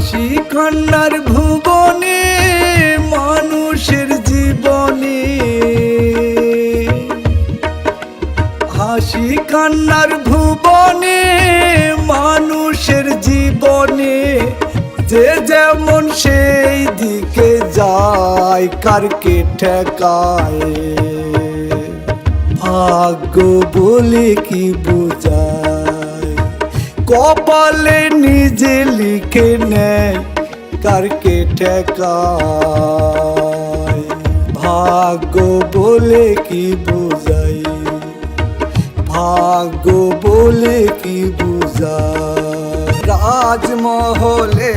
হাসি কান্নার ভুবনে, মানুষের জীবনে। হাসি কান্নার ভুবনে, মানুষের জীবনে। যে যেমন সেই দিকে যায় কারকে ঠেকায়? ভাগ্য বলে কি বোঝায়? কপালে নিজে লিখে নেয় কারকে ঠেকায়? ভাগ্য বলে কি বোঝাই ভাগ্য বলে কি বুঝায়? রাজমহলে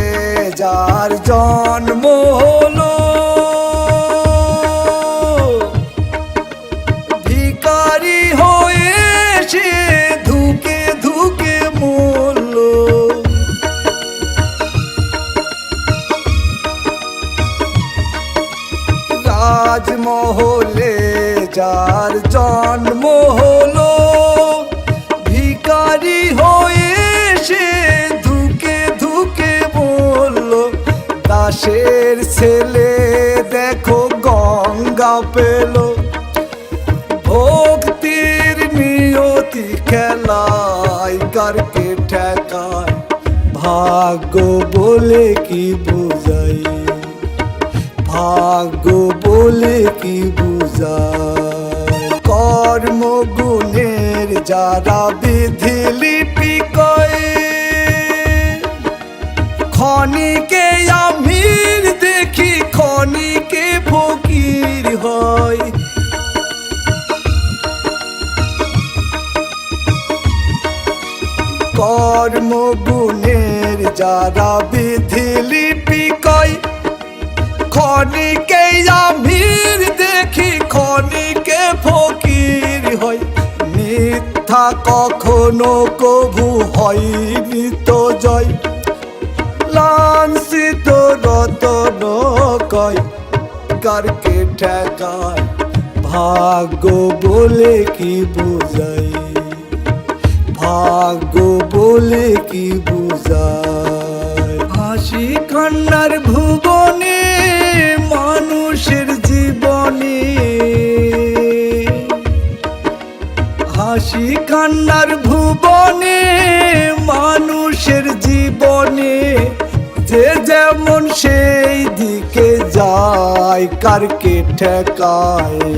যার জন্ম হলো রাজমহলে যার জন্ম হলো ভিকারি হয়ে সে ধুকে ধুকে বলল, দাসের ছেলে দেখো গঙ্গা পেল। ভক্তির নিয়তি খেলায়, কারকে ঠেকায়, ভাগ্য বলে কি বুঝাই? ভাগ্য বলে কি বুঝায়? কর্ম গুণের যারা বিধি লিপি কয়, ক্ষণিকে আমির দেখি, ক্ষণিকে ফকির হয়। কর্ম গুণের যারা বিধি লিপি কয় ক্ষণিকে আমির দেখি, ক্ষণিকে ফকির হয় মিথ্যা কখনো কভু হয়নি তো জয়। লাঞ্ছিত রতন কয় কারকে ঠেকায়? ভাগ্য বলে কি বুঝাই ভাগ্য বলে কি বুঝায়? হাসি কান্নার ভুবনে কান্নার ভুবনে, মানুষের জীবনে, যে যেমন সেই দিকে যায়, কারকে ঠেকায়।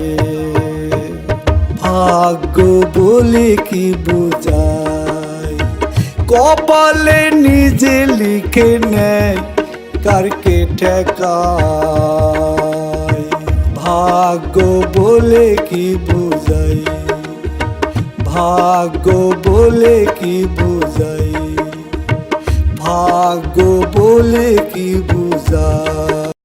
ভাগ্য বলে কি বোঝায়? কপালে নিজে লিখে নেয়, কারকে ঠেকায়। ভাগ্য বলে কি বোঝাই ভাগ্য বলে কি বোঝাই ভাগ্য বলে কি বোঝায়